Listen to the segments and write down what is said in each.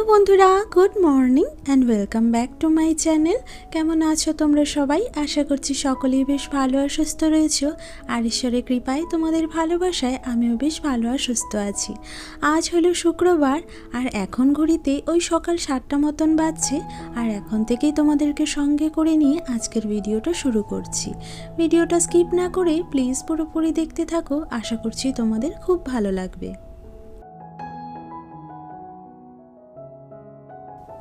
Hello বন্ধুরা, good morning and welcome back to my channel কেমন আছো তোমরা সবাই? আশা করছি সকলেই বেশ ভালো আর সুস্থ রয়েছো। আর ঈশ্বরের কৃপায় তোমাদের ভালোবাসায় আমিও বেশ ভালো আর সুস্থ আছি। আজ হলো শুক্রবার আর এখন ঘড়িতে ওই সকাল সাতটা মতন বাজছে। আর এখন থেকেই তোমাদেরকে সঙ্গে করে নিয়ে আজকের ভিডিওটা শুরু করছি। ভিডিওটা স্কিপ না করে প্লিজ পুরোপুরি দেখতে থাকো। আশা করছি তোমাদের খুব ভালো লাগবে।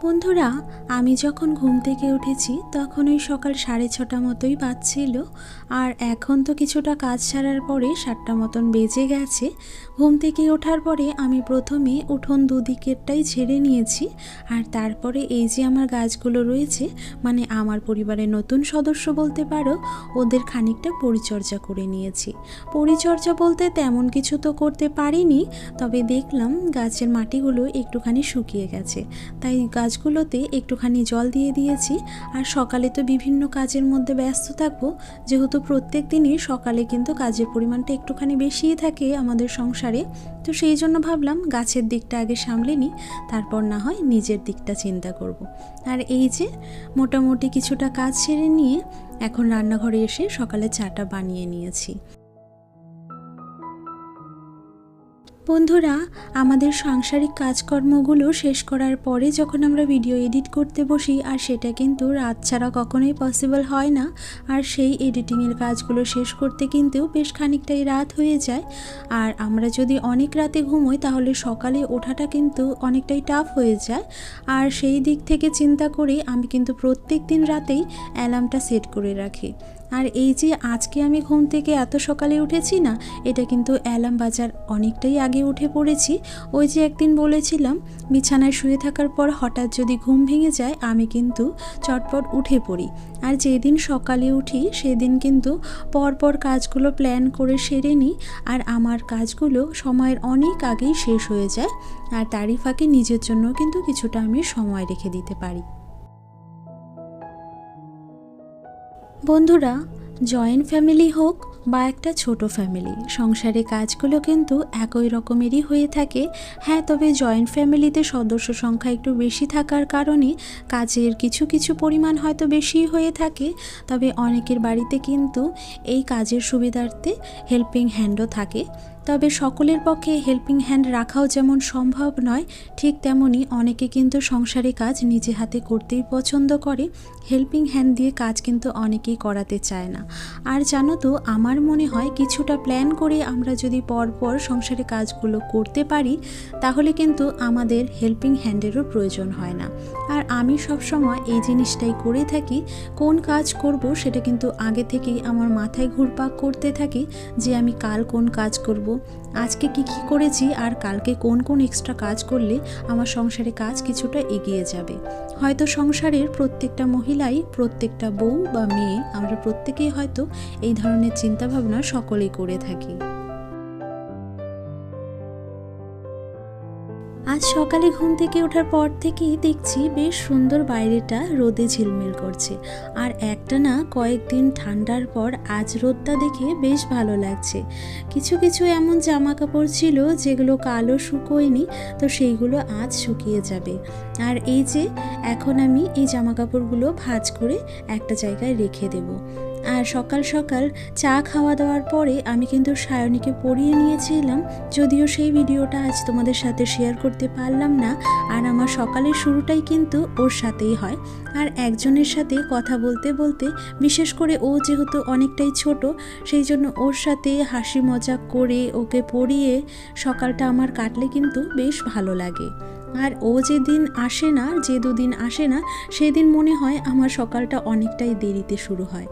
বন্ধুরা, আমি যখন ঘুম থেকে উঠেছি তখন ওই সকাল সাড়ে ছটা মতোই বাজছিল। আর এখন তো কিছুটা কাজ ছাড়ার পরে সাতটা মতন বেজে গেছে। ঘুম থেকে ওঠার পরে আমি প্রথমে উঠোন দুদিকেরটাই ছেড়ে নিয়েছি। আর তারপরে এই যে আমার গাছগুলো রয়েছে মানে আমার পরিবারের নতুন সদস্য বলতে পারো, ওদের খানিকটা পরিচর্যা করে নিয়েছি। পরিচর্যা বলতে তেমন কিছু তো করতে পারিনি, তবে দেখলাম গাছের মাটিগুলো একটুখানি শুকিয়ে গেছে। তাই গাছগুলোতে একটুখানি জল দিয়ে দিয়েছি, আর সকালে তো বিভিন্ন কাজের মধ্যে ব্যস্ত থাকব, যেহেতু প্রত্যেক দিনই সকালে কিন্তু কাজের পরিমাণটা একটুখানি বেশিই থাকে আমাদের সংসারে তো সেই জন্য ভাবলাম গাছের দিকটা আগে সামলে নিই, তারপর না হয় নিজের দিকটা চিন্তা করব। আর এই যে মোটামুটি কিছুটা কাজ সেরে নিয়ে এখন রান্নাঘরে এসে সকালে চাটা বানিয়ে নিয়েছি বন্ধুরা, আমাদের সাংসারিক কাজকর্মগুলো শেষ করার পরে যখন আমরা ভিডিও এডিট করতে বসি, আর সেটা কিন্তু রাত ছাড়া কখনোই পসিবল হয় না, আর সেই এডিটিংয়ের কাজগুলো শেষ করতে কিন্তু বেশ খানিকটাই রাত হয়ে যায়। আর আমরা যদি অনেক রাতে ঘুমোই, তাহলে সকালে ওঠাটা কিন্তু অনেকটাই টাফ হয়ে যায়। আর সেই দিক থেকে চিন্তা করে, আমি কিন্তু প্রত্যেক দিন রাতেই অ্যালার্মটা সেট করে রাখি। আর এই যে আজকে আমি ঘুম থেকে এত সকালে উঠেছি না, এটা কিন্তু অ্যালার্ম বাজার অনেকটাই আগে উঠে পড়েছি। ওই যে একদিন বলেছিলাম, বিছানায় শুয়ে থাকার পর হঠাৎ যদি ঘুম ভেঙে যায়, আমি কিন্তু চটপট উঠে পড়ি। আর যেদিন সকালে উঠি, সেদিন কিন্তু পরপর কাজগুলো প্ল্যান করে সেরে নিই, আর আমার কাজগুলো সময়ের অনেক আগেই শেষ হয়ে যায়। আর তারই ফাঁকে নিজের জন্য কিন্তু কিছুটা আমি সময় রেখে দিতে পারি। বন্ধুরা জয়েন্ট ফ্যামিলি হোক বা একটা ছোট ফ্যামিলি সংসারে কাজগুলো কিন্তু একই রকমেরই হয়ে থাকে। হ্যাঁ তবে জয়েন্ট ফ্যামিলিতে সদস্য সংখ্যা একটু বেশি থাকার কারণে কাজের কিছু কিছু পরিমাণ হয়তো বেশি হয়ে থাকে। তবে অনেকের বাড়িতে কিন্তু এই কাজের সুবিধার্থে হেল্পিং হ্যান্ডও থাকে। তবে সকলের পক্ষে হেল্পিং হ্যান্ড রাখাও যেমন সম্ভব নয়, ঠিক তেমনই অনেকে কিন্তু সংসারে কাজ নিজে হাতে করতেই পছন্দ করে। হেল্পিং হ্যান্ড দিয়ে কাজ কিন্তু অনেকেই করাতে চায় না। আর জানো তো, আমার মনে হয় কিছুটা প্ল্যান করে আমরা যদি পরপর সংসারে কাজগুলো করতে পারি, তাহলে কিন্তু আমাদের হেল্পিং হ্যান্ডেরও প্রয়োজন হয় না। আর আমি সবসময় এই জিনিসটাই করে থাকি, কোন কাজ করব সেটা কিন্তু আগে থেকেই আমার মাথায় ঘুরপাক করতে থাকি যে আমি কাল কোন কাজ করব আজকে কি কি করেছি আর কালকে কোন কোন এক্সট্রা কাজ করলে আমার সংসারে কাজ কিছুটা এগিয়ে যাবে? হয়তো সংসারের প্রত্যেকটা মহিলাই, প্রত্যেকটা বউ বা মেয়ে আমরা প্রত্যেকেই হয়তো এই ধরনের চিন্তাভাবনা সকলেই করে থাকি। আজ সকালে ঘুম থেকে ওঠার পর থেকেই দেখছি বেশ সুন্দর বাইরেটা রোদে ঝিলমিল করছে। আর একটা না কয়েকদিন ঠান্ডার পর আজ রোদটা দেখে বেশ ভালো লাগছে। কিছু কিছু এমন জামা কাপড় ছিল যেগুলো কালো শুকোয়নি, তো সেইগুলো আজ শুকিয়ে যাবে। আর এই যে, এখন আমি এই জামা কাপড়গুলো ভাজ করে একটা জায়গায় রেখে দেবো। আর সকাল সকাল চা খাওয়া দাওয়ার পরে আমি কিন্তু সায়নীকে পড়িয়ে নিয়েছিলাম। যদিও সেই ভিডিওটা আজ তোমাদের সাথে শেয়ার করতে পারলাম না। আর আমার সকালের শুরুটাই কিন্তু ওর সাথেই হয়। আর একজনের সাথে কথা বলতে বলতে, বিশেষ করে ও যেহেতু অনেকটাই ছোট, সেই জন্য ওর সাথে হাসি মজাক করে ওকে পড়িয়ে সকালটা আমার কাটলে কিন্তু বেশ ভালো লাগে। আর ও যেদিন আসে না, যে দুদিন আসে না, সেদিন মনে হয় আমার সকালটা অনেকটাই দেরিতে শুরু হয়।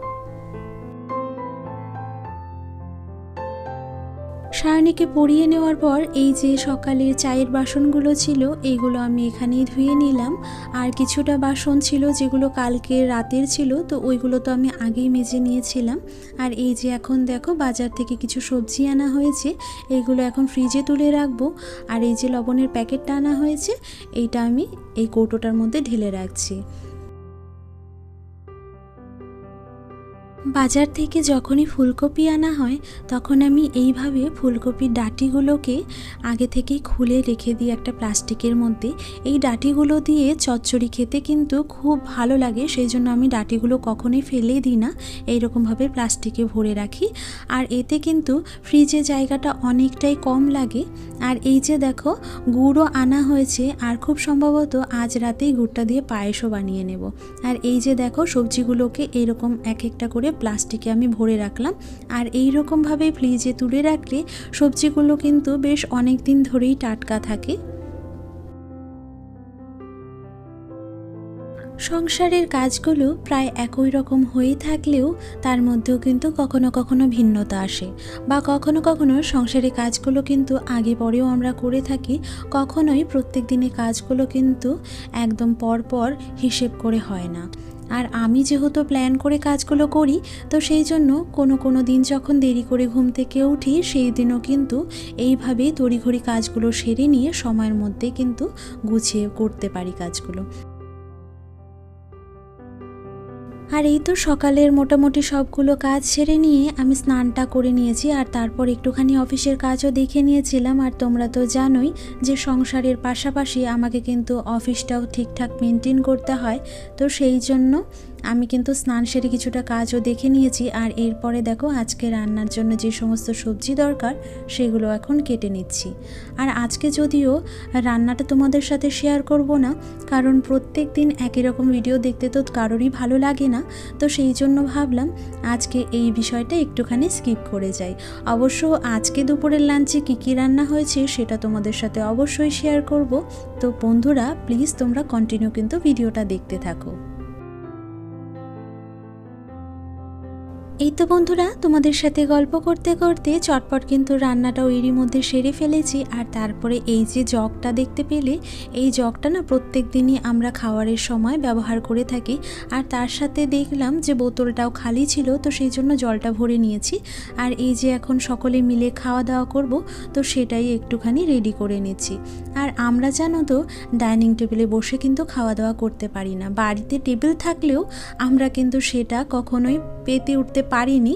সায়নীকে পরিয়ে নেওয়ার পর এই যে সকালের চায়ের বাসনগুলো ছিল এইগুলো আমি এখানেই ধুয়ে নিলাম। আর কিছুটা বাসন ছিল যেগুলো কালকে রাতের ছিল, তো ওইগুলো তো আমি আগেই মেজে নিয়েছিলাম। আর এই যে এখন দেখো বাজার থেকে কিছু সবজি আনা হয়েছে এইগুলো এখন ফ্রিজে তুলে রাখব। আর এই যে লবণের প্যাকেটটা আনা হয়েছে, এইটা আমি এই কৌটোটার মধ্যে ঢেলে রাখছি। বাজার থেকে যখনই ফুলকপি আনা হয়, তখন আমি এইভাবে ফুলকপির ডাঁটিগুলোকে আগে থেকেই খুলে রেখে দিই একটা প্লাস্টিকের মধ্যে। এই ডাঁটিগুলো দিয়ে চচ্চড়ি খেতে কিন্তু খুব ভালো লাগে সেই জন্য আমি ডাঁটিগুলো কখনোই ফেলে দিই না। এইরকমভাবে প্লাস্টিকে ভরে রাখি। আর এতে কিন্তু ফ্রিজে জায়গাটা অনেকটাই কম লাগে। আর এই যে দেখো, গুড়ও আনা হয়েছে, আর খুব সম্ভবত আজ রাতেই গুড়টা দিয়ে পায়েসও বানিয়ে নেব। আর এই যে দেখো, সবজিগুলোকে এরকম এক একটা করে প্লাস্টিকে আমি ভরে রাখলাম। আর এই রকমভাবে ফ্রিজে তুলে রাখলে সবজিগুলো কিন্তু বেশ অনেক দিন ধরেই টাটকা থাকে। সংসারের কাজগুলো প্রায় একই রকম হয়ে থাকলেও তার মধ্যেও কিন্তু কখনো কখনো ভিন্নতা আসে বা কখনো কখনো সংসারের কাজগুলো কিন্তু আগে পরেও আমরা করে থাকি, কখনোই প্রত্যেক দিনের কাজগুলো কিন্তু একদম পরপর হিসেব করে হয় না। আর আমি যেহেতু প্ল্যান করে কাজগুলো করি, তো সেই জন্য কোনো কোনো দিন যখন দেরি করে ঘুম থেকে উঠি, সেই দিনও কিন্তু এইভাবেই তড়িঘড়ি কাজগুলো সেরে নিয়ে সময়ের মধ্যে কিন্তু গুছিয়ে করতে পারি কাজগুলো। আর এই তো সকালের মোটামুটি সবগুলো কাজ সেরে নিয়ে আমি স্নানটা করে নিয়েছি আর তারপর একটুখানি অফিসের কাজও দেখে নিয়েছিলাম। আর তোমরা তো জানোই যে সংসারের পাশাপাশি আমাকে কিন্তু অফিসটাও ঠিকঠাক মেনটেন করতে হয়। তো সেই জন্য আমি কিন্তু স্নান সেরে কিছুটা কাজও দেখে নিয়েছি আর এরপরে দেখো আজকে রান্নার জন্য যে সমস্ত সবজি দরকার সেগুলো এখন কেটে নিচ্ছি। আর আজকে যদিও রান্নাটা তোমাদের সাথে শেয়ার করব না, কারণ প্রত্যেক দিন একই রকম ভিডিও দেখতে তো কারোরই ভালো লাগে না, তো সেই জন্য ভাবলাম আজকে এই বিষয়টা একটুখানি স্কিপ করে যাই। অবশ্য আজকে দুপুরের লাঞ্চে কী কী রান্না হয়েছে সেটা তোমাদের সাথে অবশ্যই শেয়ার করব, তো বন্ধুরা প্লিজ তোমরা কন্টিনিউ কিন্তু ভিডিওটা দেখতে থাকো। এই তো বন্ধুরা, তোমাদের সাথে গল্প করতে করতে চটপট কিন্তু রান্নাটাও এরই মধ্যে সেরে ফেলেছি। আর তারপরে এই যে জগটা দেখতে পেলে, এই জগটা না প্রত্যেক দিনই আমরা খাওয়ারের সময় ব্যবহার করে থাকি। আর তার সাথে দেখলাম যে বোতলটাও খালি ছিল, তো সেই জন্য জলটা ভরে নিয়েছি। আর এই যে এখন সকলে মিলে খাওয়া দাওয়া করব, তো সেটাই একটুখানি রেডি করে নিচ্ছি। আর আমরা জানো তো ডাইনিং টেবিলে বসে কিন্তু খাওয়া দাওয়া করতে পারি না। বাড়িতে টেবিল থাকলেও আমরা কিন্তু সেটা কখনোই পেতে উঠতে পারিনি।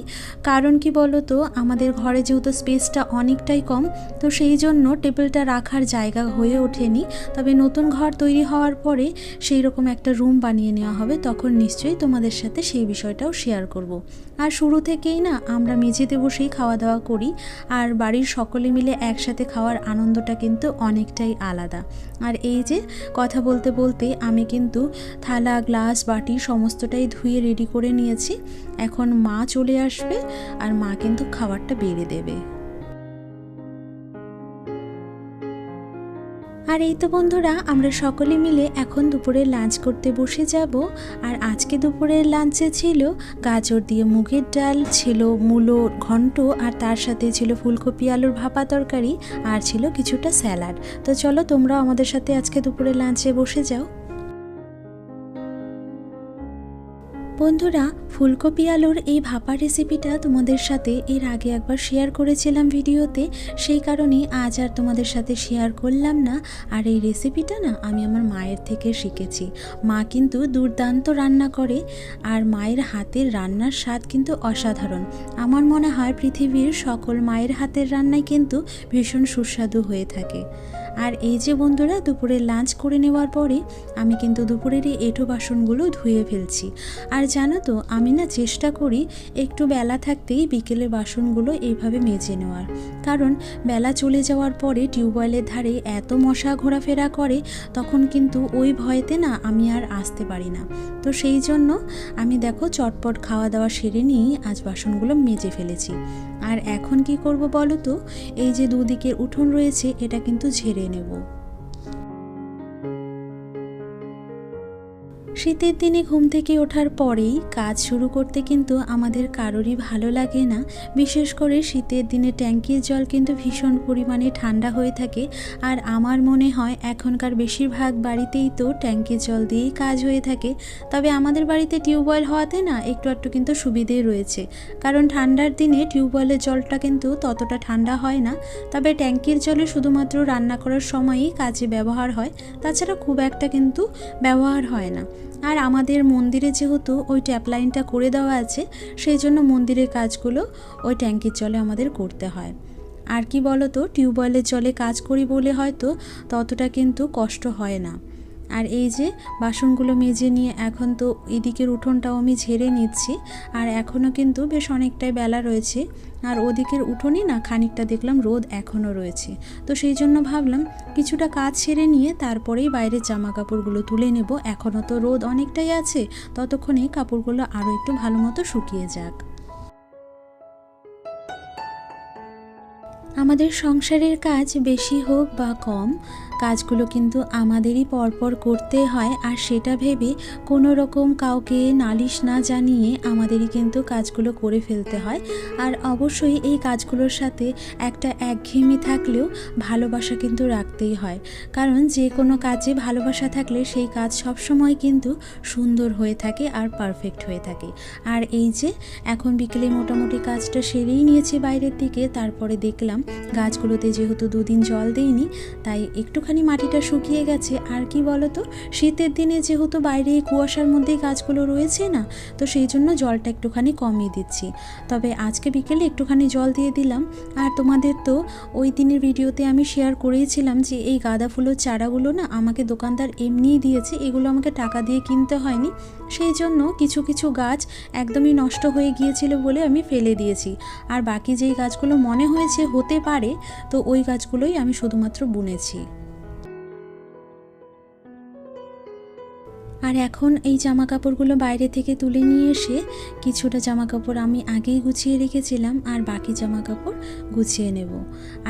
কারণ কি বলো তো আমাদের ঘরে যেহেতু স্পেসটা অনেকটাই কম, তো সেই জন্য টেবিলটা রাখার জায়গা হয়ে ওঠেনি। তবে নতুন ঘর তৈরি হওয়ার পরে সেই রকম একটা রুম বানিয়ে নেওয়া হবে, তখন নিশ্চয়ই তোমাদের সাথে সেই বিষয়টাও শেয়ার করব। আর শুরু থেকেই না, আমরা মেঝেতে বসেই খাওয়া দাওয়া করি, আর বাড়ির সকলে মিলে একসাথে খাওয়ার আনন্দটা কিন্তু অনেকটাই আলাদা। আর এই যে, কথা বলতে বলতে আমি কিন্তু থালা, গ্লাস, বাটি সমস্তটাই ধুয়ে রেডি করে নিয়েছি। এখন মা চলে আসবে আর মা কিন্তু খাবারটা বেড়ে দেবে। আর এই তো বন্ধুরা, আমরা সকলে মিলে এখন দুপুরে লাঞ্চ করতে বসে যাব। আর আজকে দুপুরের লাঞ্চে ছিল গাজর দিয়ে মুগের ডাল, ছিল মূলো ঘন্ট, আর তার সাথে ছিল ফুলকপি, আলুর ভাপা তরকারি, আর ছিল কিছুটা স্যালাড। তো চলো তোমরাও আমাদের সাথে আজকে দুপুরে লাঞ্চে বসে যাও। বন্ধুরা, ফুলকপি আলুর এই ভাপা রেসিপিটা তোমাদের সাথে এর আগে একবার শেয়ার করেছিলাম ভিডিওতে। সেই কারণেই আজ আর তোমাদের সাথে শেয়ার করলাম না। আর এই রেসিপিটা না আমি আমার মায়ের থেকে শিখেছি। মা কিন্তু দুর্দান্ত রান্না করে। আর মায়ের হাতের রান্নার স্বাদ কিন্তু অসাধারণ। আমার মনে হয় পৃথিবীর সকল মায়ের হাতের রান্নাই কিন্তু ভীষণ সুস্বাদু হয়ে থাকে। আর এই যে বন্ধুরা দুপুরে লাঞ্চ করে নেওয়ার পরে আমি কিন্তু দুপুরের এই এঁটো বাসনগুলো ধুয়ে ফেলছি। আর জানো তো, আমি না চেষ্টা করি একটু বেলা থাকতেই বিকেলের বাসনগুলো এইভাবে মেজে নেওয়ার। কারণ বেলা চলে যাওয়ার পরে টিউবওয়েলের ধারে এত মশা ঘোরাফেরা করে, তখন কিন্তু ওই ভয়েতে না আমি আর আসতে পারি না। তো সেই জন্য আমি দেখো চটপট খাওয়া দাওয়া সেরে নিয়েই আজ বাসনগুলো মেজে ফেলেছি। আর এখন কি করব বলো তো? এই যে দুদিকের উঠোন রয়েছে, এটা কিন্তু ঝেড়ে নেব। শীতের দিনে ঘুম থেকে ওঠার পরেই কাজ শুরু করতে কিন্তু আমাদের কারোরই ভালো লাগে না। বিশেষ করে শীতের দিনে ট্যাঙ্কির জল কিন্তু ভীষণ পরিমাণে ঠান্ডা হয়ে থাকে। আর আমার মনে হয় এখনকার বেশিরভাগ বাড়িতেই তো ট্যাঙ্কির জল দিয়েই কাজ হয়ে থাকে। তবে আমাদের বাড়িতে টিউবওয়েল হওয়াতে না একটু একটু কিন্তু সুবিধে রয়েছে। কারণ ঠান্ডার দিনে টিউবওয়েলের জলটা কিন্তু ততটা ঠান্ডা হয় না। তবে ট্যাঙ্কির জলে শুধুমাত্র রান্না করার সময়ই কাজে ব্যবহার হয়। তাছাড়া খুব একটা কিন্তু ব্যবহার হয় না। আর আমাদের মন্দিরে যেহেতু ওই ট্যাপ লাইনটা করে দেওয়া আছে, সেই জন্য মন্দিরের কাজগুলো ওই ট্যাঙ্কির জলে আমাদের করতে হয়। আর কি বলতো, টিউবওয়েলের জলে কাজ করি বলে হয়তো ততটা কিন্তু কষ্ট হয় না। আর এই যে বাসনগুলো মেজে নিয়ে এখন তো এদিকের উঠোনটাও আমি ঝেড়ে নিচ্ছি, আর এখনও কিন্তু বেশ অনেকটাই বেলা রয়েছে। আর ওদিকের উঠোনই না খানিকটা দেখলাম রোদ এখনও রয়েছে। তো সেই জন্য ভাবলাম কিছুটা কাজ সেরে নিয়ে তারপরেই বাইরের জামা কাপড়গুলো তুলে নেব। এখনও তো রোদ অনেকটাই আছে, ততক্ষণে কাপড়গুলো আরও একটু ভালো মতো শুকিয়ে যাক। আমাদের সংসারের কাজ বেশি হোক বা কম, কাজগুলো কিন্তু আমাদেরই পরপর করতে হয় আর সেটা ভেবে কোনো রকম কাউকে নালিশ না জানিয়ে আমাদেরই কিন্তু কাজগুলো করে ফেলতে হয়। আর অবশ্যই এই কাজগুলোর সাথে একটা একঘেয়েমি থাকলেও ভালোবাসা কিন্তু রাখতেই হয়। কারণ যে কোনো কাজে ভালোবাসা থাকলে সেই কাজ সবসময় কিন্তু সুন্দর হয়ে থাকে আর পারফেক্ট হয়ে থাকে। আর এই যে, এখন বিকেলে মোটামুটি কাজটা সেরেই নিয়েছি বাইরের দিকে, তারপরে দেখলাম গাছগুলোতে যেহেতু দুদিন জল দেইনি, তাই একটুখানি মাটিটা শুকিয়ে গেছে। আর কি বলতো, শীতের দিনে যেহেতু বাইরে কুয়াশার মধ্যেই গাছগুলো রয়েছে না, তো সেই জন্য জলটা একটুখানি কমিয়ে দিচ্ছি। তবে আজকে বিকেলে একটুখানি জল দিয়ে দিলাম। আর তোমাদের তো ওই দিনের ভিডিওতে আমি শেয়ার করেইছিলাম যে এই গাঁদা ফুলের চারাগুলো না আমাকে দোকানদার এমনিই দিয়েছে, এগুলো আমাকে টাকা দিয়ে কিনতে হয়নি। সেই জন্য কিছু কিছু গাছ একদমই নষ্ট হয়ে গিয়েছিল বলে আমি ফেলে দিয়েছি। আর বাকি যেই গাছগুলো মনে হয়েছে হতে পারে, তো ওই গাছগুলোই আমি শুধুমাত্র বুনেছি। আর এখন এই জামা কাপড়গুলো বাইরে থেকে তুলে নিয়ে এসে কিছুটা জামা কাপড় আমি আগেই গুছিয়ে রেখেছিলাম আর বাকি জামা কাপড় গুছিয়ে নেব।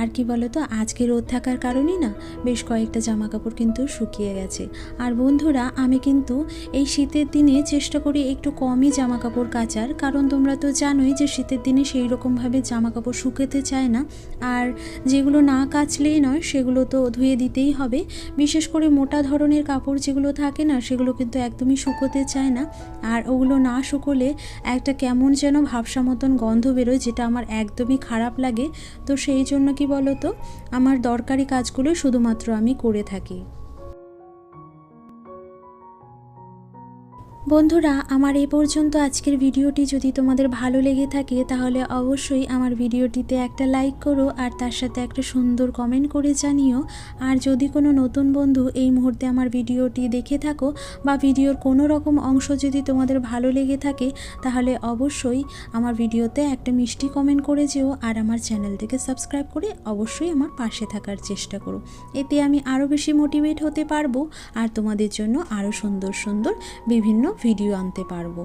আর কি বলো তো আজকে রোদ থাকার কারণেই না বেশ কয়েকটা জামা কাপড় কিন্তু শুকিয়ে গেছে। আর বন্ধুরা, আমি কিন্তু এই শীতের দিনে চেষ্টা করি একটু কমই জামা কাপড় কাচার, কারণ তোমরা তো জানোই যে শীতের দিনে সেই রকমভাবে জামা কাপড় শুকাতে চায় না। আর যেগুলো না কাচলেই নয়, সেগুলো তো ধুয়ে দিতেই হবে। বিশেষ করে মোটা ধরনের কাপড় যেগুলো থাকে না সেগুলো কিন্তু একদমই শুকোতে চায় না। আর ওগুলো না শুকোলে একটা কেমন যেন ভাবসা মতন গন্ধ বেরোয়, যেটা আমার একদমই খারাপ লাগে। তো সেই জন্য কি বলো তো আমার দরকারি কাজগুলো শুধুমাত্র আমি করে থাকি। বন্ধুরা, আমার এ পর্যন্ত আজকের ভিডিওটি যদি তোমাদের ভালো লেগে থাকে, তাহলে অবশ্যই আমার ভিডিওটিতে একটা লাইক করো আর তার সাথে একটা সুন্দর কমেন্ট করে জানিও। আর যদি কোনো নতুন বন্ধু এই মুহূর্তে আমার ভিডিওটি দেখে থাকো বা ভিডিওর কোনো রকম অংশ যদি তোমাদের ভালো লেগে থাকে, তাহলে অবশ্যই আমার ভিডিওতে একটা মিষ্টি কমেন্ট করে যেও আর আমার চ্যানেলটিকে সাবস্ক্রাইব করে অবশ্যই আমার পাশে থাকার চেষ্টা করো। এতে আমি আরও বেশি মোটিভেট হতে পারব আর তোমাদের জন্য আরও সুন্দর সুন্দর বিভিন্ন ভিডিও আনতে পারব।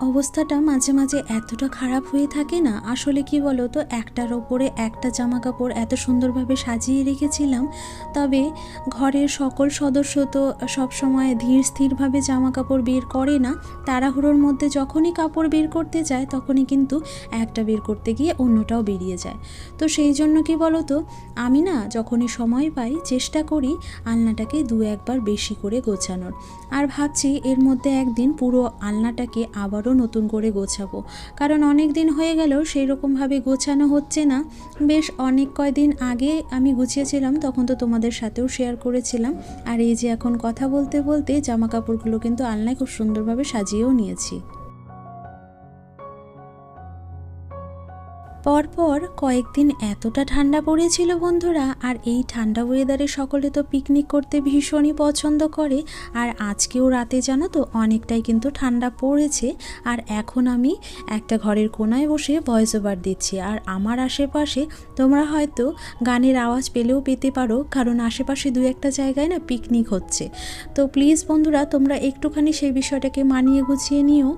অবস্থাটা মাঝে মাঝে এতটা খারাপ হয়ে থাকে না? আসলে কি বলো তো একটার ওপরে একটা জামা কাপড় এত সুন্দরভাবে সাজিয়ে রেখেছিলাম। তবে ঘরের সকল সদস্য তো সবসময় ধীর স্থিরভাবে জামা কাপড় বের করে না। তাড়াহুড়োর মধ্যে যখনই কাপড় বের করতে যায়, তখনই কিন্তু একটা বের করতে গিয়ে অন্যটাও বেরিয়ে যায়। তো সেই জন্য কি বলো তো আমি না যখনই সময় পাই, চেষ্টা করি আলনাটাকে দু একবার বেশি করে গোছানোর। আর ভাবছি এর মধ্যে একদিন পুরো আলনাটাকে আবারও নতুন করে গোছাবো। কারণ অনেক দিন হয়ে গেলেও সেই রকমভাবে গোছানো হচ্ছে না। বেশ অনেক কয়দিন আগে আমি গুছিয়েছিলাম, তখন তো তোমাদের সাথেও শেয়ার করেছিলাম। আর এই যে এখন কথা বলতে বলতে জামা কাপড়গুলো কিন্তু আলনায় খুব সুন্দরভাবে সাজিয়েও নিয়েছি। পরপর কয়েকদিন এতটা ঠান্ডা পড়েছিল বন্ধুরা, আর এই ঠান্ডা ওয়েদারে সকলে তো পিকনিক করতে ভীষণই পছন্দ করে, আর আজকেও রাতে জানো তো অনেকটাই কিন্তু ঠান্ডা পড়েছে, আর এখন আমি একটা ঘরের কোনায় বসে ভয়েস ওভার দিচ্ছি, আর আমার আশেপাশে তোমরা হয়তো গানের আওয়াজ পেলেও পেতে পারো, কারণ আশেপাশে দু একটা জায়গায় না পিকনিক হচ্ছে। তো প্লিজ বন্ধুরা, তোমরা একটুখানি সেই বিষয়টাকে মানিয়ে গুছিয়ে নিও।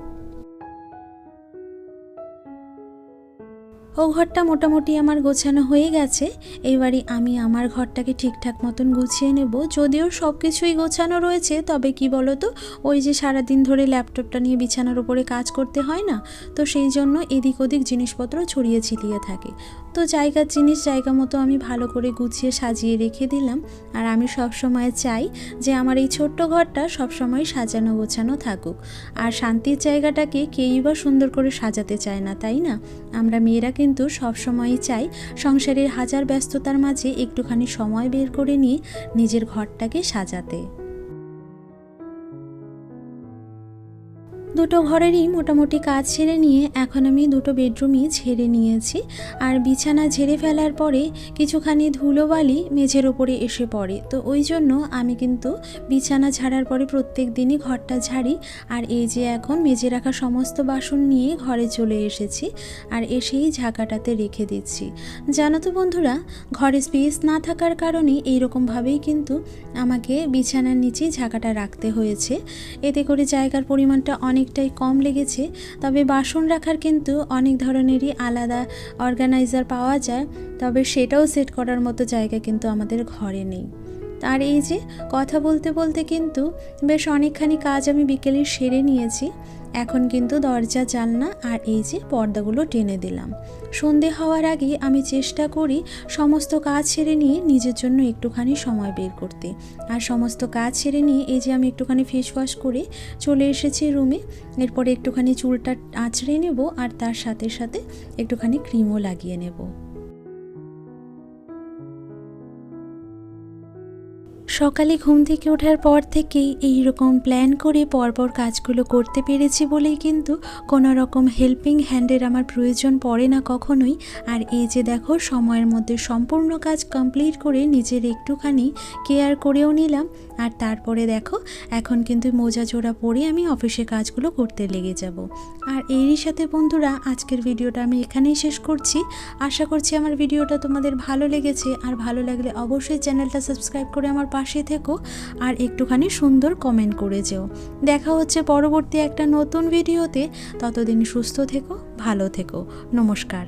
ও ঘরটা মোটামুটি আমার গোছানো হয়ে গেছে। এবারে আমি আমার ঘরটাকে ঠিকঠাক মতন গুছিয়ে নেব। যদিও সব কিছুই গোছানো রয়েছে, তবে কি বলো তো ওই যে সারাদিন ধরে ল্যাপটপটা নিয়ে বিছানার উপরে কাজ করতে হয় না, তো সেই জন্য এদিক ওদিক জিনিসপত্র ছড়িয়ে ছিটিয়ে থাকে। তো জায়গার জিনিস জায়গা মতো আমি ভালো করে গুছিয়ে সাজিয়ে রেখে দিলাম। আর আমি সব সময় চাই যে আমার এই ছোট্ট ঘরটা সবসময় সাজানো গোছানো থাকুক। আর শান্তির জায়গাটাকে কেউই বা সুন্দর করে সাজাতে চায় না, তাই না? আমরা মেয়েরা কিন্তু কিন্তু সবসময়ই চাই সংসারের হাজার ব্যস্ততার মাঝে একটুখানি সময় বের করে নিয়ে নিজের ঘরটাকে সাজাতে। দুটো ঘরেরই মোটামুটি কাজ ছেড়ে নিয়ে এখন আমি দুটো বেডরুমই ঝেড়ে নিয়েছি। আর বিছানা ঝেড়ে ফেলার পরে কিছুখানি ধুলোবালি মেঝের ওপরে এসে পড়ে। তো ওই জন্য আমি কিন্তু বিছানা ঝাড়ার পরে প্রত্যেক দিনই ঘরটা ঝাড়ি। আর এই যে এখন মেঝে রাখা সমস্ত বাসন নিয়ে ঘরে চলে এসেছি। আর এসেই ঝাঁকাটাতে রেখে দিচ্ছি। জানো তো বন্ধুরা, ঘরে স্পেস না থাকার কারণে এইরকমভাবেই কিন্তু আমাকে বিছানার নিচেই ঝাঁকাটা রাখতে হয়েছে। এতে করে জায়গার পরিমাণটা অনেকটাই কম লেগেছে, তবে বাসন রাখার কিন্তু অনেক ধরনেরই আলাদা অর্গানাইজার পাওয়া যায়, তবে সেটাও সেট করার মতো জায়গা কিন্তু আমাদের ঘরে নেই। আর এই যে, কথা বলতে বলতে কিন্তু বেশ অনেকখানি কাজ আমি বিকেলে সেরে নিয়েছি। এখন কিন্তু দরজা, জানলা আর এই যে পর্দাগুলো টেনে দিলাম। সন্ধে হওয়ার আগে আমি চেষ্টা করি সমস্ত কাজ সেরে নিয়ে নিজের জন্য একটুখানি সময় বের করতে। আর সমস্ত কাজ সেরে নিয়ে এই যে আমি একটুখানি ফেস ওয়াশ করে চলে এসেছি রুমে এরপরে একটুখানি চুলটা আঁচড়ে নেব আর তার সাথে সাথে একটুখানি ক্রিমও লাগিয়ে নেব। সকালে ঘুম থেকে ওঠার পর থেকেই এই রকম প্ল্যান করে পরপর কাজগুলো করতে পেরেছি বলেই কিন্তু কোনো রকম হেল্পিং হ্যান্ডের আমার প্রয়োজন পড়ে না কখনোই। আর এই যে দেখো, সময়ের মধ্যে সম্পূর্ণ কাজ কমপ্লিট করে নিজের একটুখানি কেয়ার করেও নিলাম। আর তারপরে দেখো, এখন কিন্তু মোজা জোড়া পরে আমি অফিসে কাজগুলো করতে লেগে যাব। আর এরই সাথে বন্ধুরা, আজকের ভিডিওটা আমি এখানেই শেষ করছি। আশা করছি আমার ভিডিওটা তোমাদের ভালো লেগেছে। আর ভালো লাগলে অবশ্যই চ্যানেলটা সাবস্ক্রাইব করে আমার পাশে থেকো আর একটুখানি সুন্দর কমেন্ট করে যেও। দেখা হচ্ছে পরবর্তী একটা নতুন ভিডিওতে ততদিন সুস্থ থেকো, ভালো থেকো। নমস্কার।